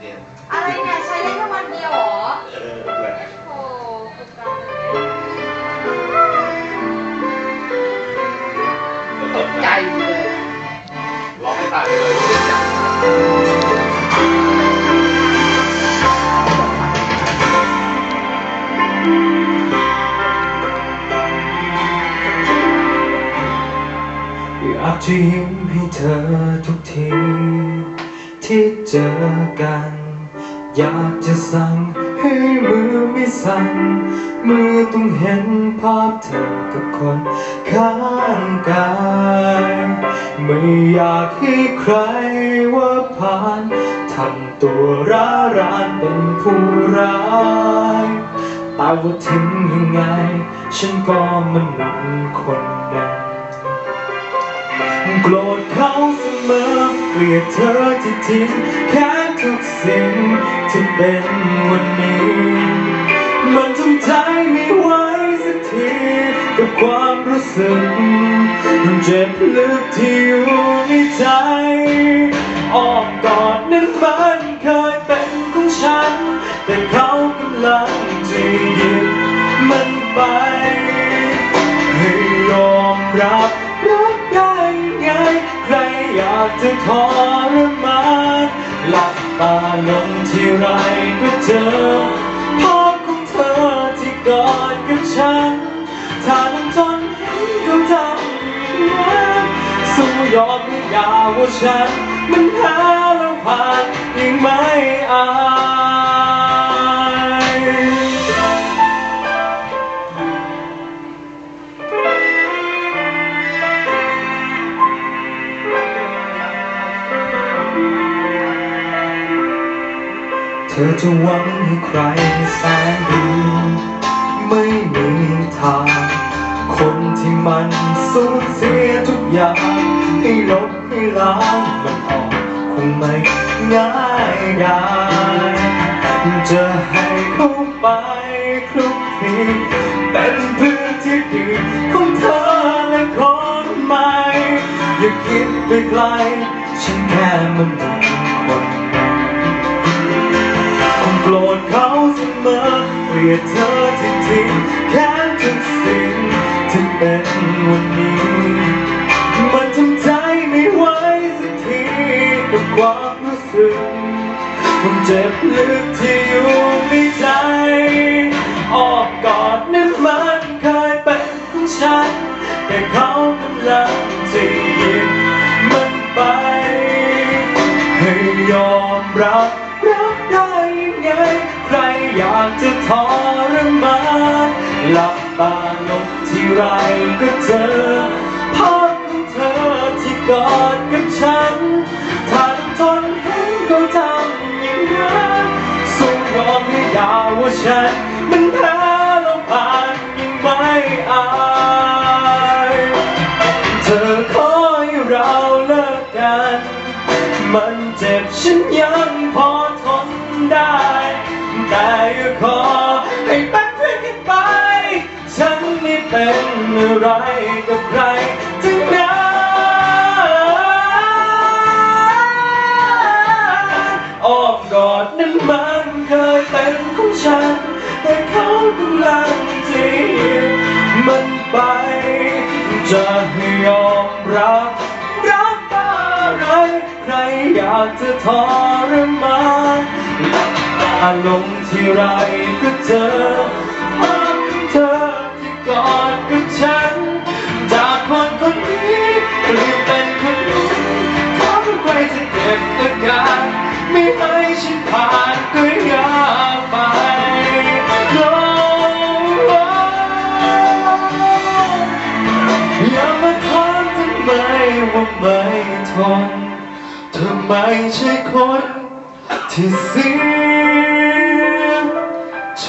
เกมอะไรเนี่ยใช้ได้แค่วันเดียวเหรอเออด้วยนะโอ้กุกการเลยตกใจเลยร้องให้ตายเลยอยากจะยิ้มให้เธอทุกที ที่เจอกัน อยากจะสั่งให้มือไม่สั่น มือต้องเห็นภาพเธอกับคนข้างกาย ไม่อยากให้ใครว่าผ่านทำตัวร้ารานเป็นผู้ร้ายแต่ว่าถึงยังไง ฉันก็มนุษย์คนนั้น โกรธเขาเสมอเกลียดเธอที่ทิ้งแค่ทุกสิ่งที่เป็นวันนี้ มันทำใจไม่ไหวสักทีกับความรู้สึกมันเจ็บลึกที่อยู่ในใจออมกอดนั้นมันเคยเป็นของฉัน แต่เขากำลังจะหยิบมันไปากจะทรมานหลับตาลงที่ไรก็เจอภาพของเธอที่กอดกับฉัน ถ้าน้ำจนเห็นเขาทำอย่างนั้นสู้ยอมให้ยาว่าฉันมันหา ธอจะหวังให้ใครแสนดี ไม่มีทาง คนที่มันสูญเสียทุกอย่างให้ลบให้ล้างมันออกคงไม่ง่ายได้จะให้เขาไปคลุกคลีเป็นเพื่อนที่ดีของเธอและคนใหม่ อย่าคิดไปไกลฉันแค่มนุษย์คนหนึ่ ลียดเธอที่ทิ้งแค้นทุกสิ่งที่เป็นวันนี้ มันทำใจไม่ไหวสักทีกับความรู้สึกมันเจ็บลึกที่อยู่ในใจ ออมกอดนั้นมันเคยเป็นของฉัน แต่เขากำลังจะหยิบมันไป ให้ยอมรับ จะทรมานหลับตาลงที่ไรก็เจอภาพของเธอที่กอดกับฉันถ้าทนเห็นเขาทำอย่างนั้นสู้ยอมให้ยาว่าฉันมันแพ้ล้วผ่านยังไม่อายเธอขอให้เราเลิกกัน มันเจ็บฉันยังพอทนได้ แต่อย่าขอให้เป็นเพื่อนกันไป ฉันไม่เป็นอะไรกับใครทั้งนั้นอ้อมกอดนั้นมันเคยเป็นของฉัน แต่เขากำลังจะหยิบมันไปจะให้ยอมรับรักอะไรใครอยากจะทรมาน หลับตาลงที่ไรก็เจอภาพของเธอที่กอดกับฉัน จากคนคนนี้เปลี่ยนเป็นคนอื่นเขาเป็นใครจะเก็บอาการไม่ให้ฉันผ่านก็อยาไปโลกอย่ามาถามทำไมว่าไม่ทนเธอไม่ใช่คน ที่เสียใจ